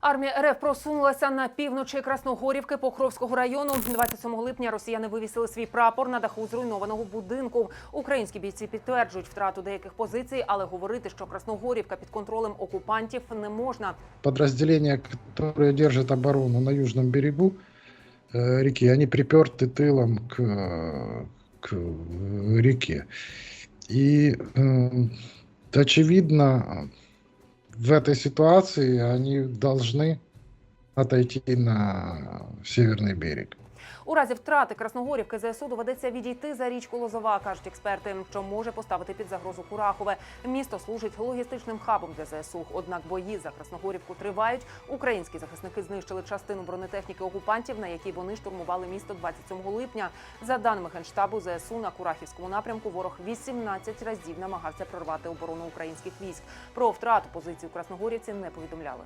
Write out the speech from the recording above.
Армія РФ просунулася на півночі Красногорівки Покровського району. 27 липня росіяни вивісили свій прапор на даху зруйнованого будинку. Українські бійці підтверджують втрату деяких позицій, але говорити, що Красногорівка під контролем окупантів не можна. Подразделения, которые держат оборону на южном берегу э, реки, они приперты тылом к, э, к э, реке. И, э, очевидно, в этой ситуации они должны отойти на северный берег. У разі втрати Красногорівки ЗСУ доведеться відійти за річку Лозова, кажуть експерти, що може поставити під загрозу Курахове. Місто служить логістичним хабом для ЗСУ. Однак бої за Красногорівку тривають. Українські захисники знищили частину бронетехніки окупантів, на якій вони штурмували місто 27 липня. За даними генштабу ЗСУ на Курахівському напрямку, ворог 18 разів намагався прорвати оборону українських військ. Про втрату позицій у Красногорівці не повідомляли.